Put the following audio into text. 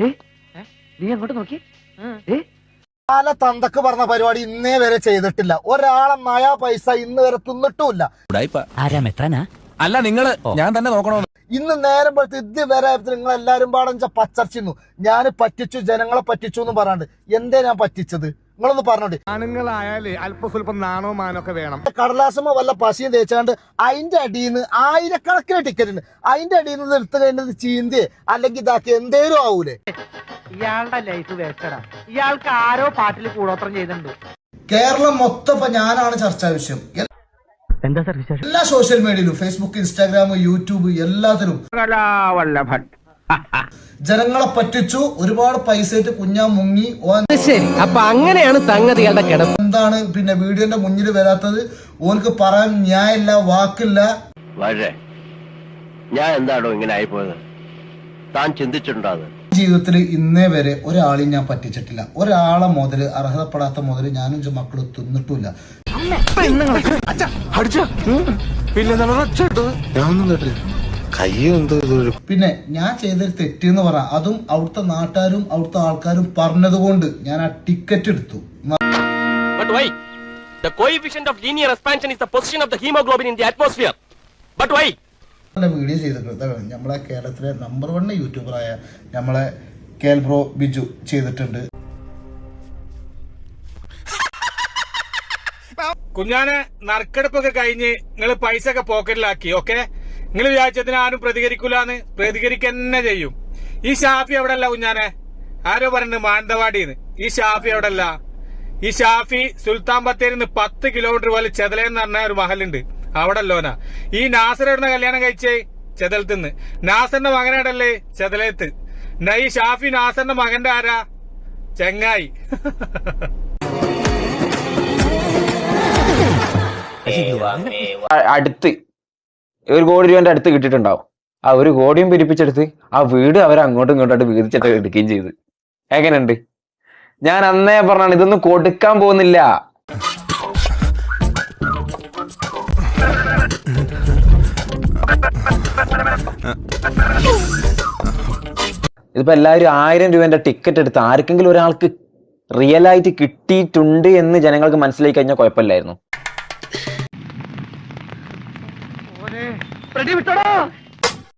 നീ അങ്ങോട്ട് നോക്കി. പല തന്തക്ക് പറഞ്ഞ പരിപാടി ഇന്നേ വരെ ചെയ്തിട്ടില്ല. ഒരാളെ നയാ പൈസ ഇന്ന് വരെ തിന്നിട്ടുമില്ല. ആരാ മെത്രാനാ? അല്ല നിങ്ങൾ ഞാൻ തന്നെ നോക്കണോ ഇന്ന് നേരം പോലത്തെ ഇത് വരെ നിങ്ങൾ എല്ലാരും പാടഞ്ച പച്ചർച്ചിന്നു ഞാൻ പറ്റിച്ചു ജനങ്ങളെ പറ്റിച്ചു എന്ന് പറയാണ്ട് എന്തേ ഞാൻ പറ്റിച്ചത്? നിങ്ങളൊന്ന് പറഞ്ഞോണ്ട്. ആണുങ്ങളായാലേ അല്പ സ്വല്പം നാണോ മാനോ ഒക്കെ വേണം. കടലാസമോ വല്ല പശയും തേച്ചാണ്ട് അതിന്റെ അടിയിൽ നിന്ന് ആയിരക്കണക്കിന് ടിക്കറ്റ് ഉണ്ട്. അതിന്റെ അടിയിൽ നിന്ന് എടുത്തു കഴിഞ്ഞത് ചീന്തി അല്ലെങ്കിൽ ഇതാക്കി എന്തേലും ആവൂലേ? ഇയാളുടെ ലൈഫ് വേസ്റ്റഡാ ഇയാൾക്ക് ആരോ പാട്ടിൽ കൂടോത്രം ചെയ്തിട്ടുണ്ട്. കേരളം മൊത്തം ഇപ്പൊ ഞാനാണ് ചർച്ചാ വിഷയം. എന്താ സാർ വിശേഷം? എല്ലാ സോഷ്യൽ മീഡിയയിലും ഫേസ്ബുക്ക് ഇൻസ്റ്റാഗ്രാം യൂട്യൂബ് എല്ലാത്തിലും. കലാവല്ലഭൻ. ജനങ്ങളെ പറ്റിച്ചു ഒരുപാട് പൈസ ഇട്ട് കുഞ്ഞാ മുങ്ങി ശരി. അപ്പൊ അങ്ങനെയാണ് സംഗതികളുടെ കിടപ്പ്. എന്താണ് പിന്നെ വീഡിയോന്റെ മുന്നിൽ വരാത്തത്? ഓർക്ക് പറയാൻ ന്യായമില്ല വാക്കില്ല. വളരെ ഞാൻ എന്താണോ ഇങ്ങനെ ആയിപ്പോയത്? താൻ ചിന്തിച്ചിട്ടുണ്ടോ അത്? ജീവിതത്തിൽ ഇന്നേ വരെ ഒരാളെയും ഞാൻ പറ്റിച്ചിട്ടില്ല. ഒരാളെ മുതൽ അർഹതപ്പെടാത്ത മുതൽ ഞാനും മക്കളും തിന്നിട്ടില്ല പിന്നെ ഞാൻ ചെയ്തൊരു തെറ്റ് എന്ന് പറ അതും അവിടുത്തെ നാട്ടുകാരും അവിടുത്തെ ആൾക്കാരും പറഞ്ഞതുകൊണ്ട് ഞാൻ ആ ടിക്കറ്റ് എടുത്തു But why? The coefficient of linear expansion is the position of the hemoglobin in the atmosphere. But why? നല്ല വീഡിയോ ചെയ്തിട്ടുണ്ട് നമ്മളെ കേരളത്തിലെ നമ്പർ വൺ യൂട്യൂബറായ നമ്മളെ കേൽബ്രോ ബിജു ചെയ്തിട്ടുണ്ട് കുഞ്ഞാനെ നറുക്കെടുപ്പൊക്കെ കഴിഞ്ഞ് നിങ്ങൾ പൈസ ഒക്കെ പോക്കറ്റിലാക്കി ഓക്കെ നിങ്ങൾ വിചാരിച്ചതിന് ആരും പ്രതികരിക്കൂലെന്ന് പ്രതികരിക്കന്നെ ചെയ്യും. ഈ ഷാഫി എവിടെ അല്ല കുഞ്ഞാനെ? ആരോ പറഞ്ഞു മാനന്തവാടിന്ന്. ഈ ഷാഫി എവിടെ അല്ല ഈ ഷാഫി സുൽത്താൻ ബത്തേരി നിന്ന് പത്ത് കിലോമീറ്റർ പോലെ ചെതലെന്ന് പറഞ്ഞ ഒരു മഹലുണ്ട്. അവിടെ അല്ലോന ഈ നാസർ എവിടുന്ന കല്യാണം കഴിച്ചേ? ചെതലത്തുനിന്ന് നാസറിന്റെ മകനാടല്ലേ ചെതലത്ത്. എന്നാ ഈ ഷാഫി നാസറിന്റെ മകന്റെ ആരാ? ചെങ്ങായി. അടുത്ത് ഒരു കോടി രൂപന്റെ അടുത്ത് കിട്ടിയിട്ടുണ്ടാവും. ആ ഒരു കോടിയും പിരിപ്പിച്ചെടുത്ത് ആ വീട് അവർ അങ്ങോട്ടും ഇങ്ങോട്ടും വീതിച്ചിട്ട് എടുക്കുകയും ചെയ്ത്. എങ്ങനെയുണ്ട്? ഞാൻ അന്നേ പറഞ്ഞാണ് ഇതൊന്നും കൊടുക്കാൻ പോകുന്നില്ല. ഇതിപ്പോ എല്ലാവരും ആയിരം രൂപന്റെ ടിക്കറ്റ് എടുത്ത് ആർക്കെങ്കിലും ഒരാൾക്ക് റിയൽ ആയിട്ട് കിട്ടിയിട്ടുണ്ട് എന്ന് ജനങ്ങൾക്ക് മനസ്സിലാക്കി കഴിഞ്ഞാൽ കുഴപ്പമില്ലായിരുന്നു. പ്രതി വിട്ടോടോ.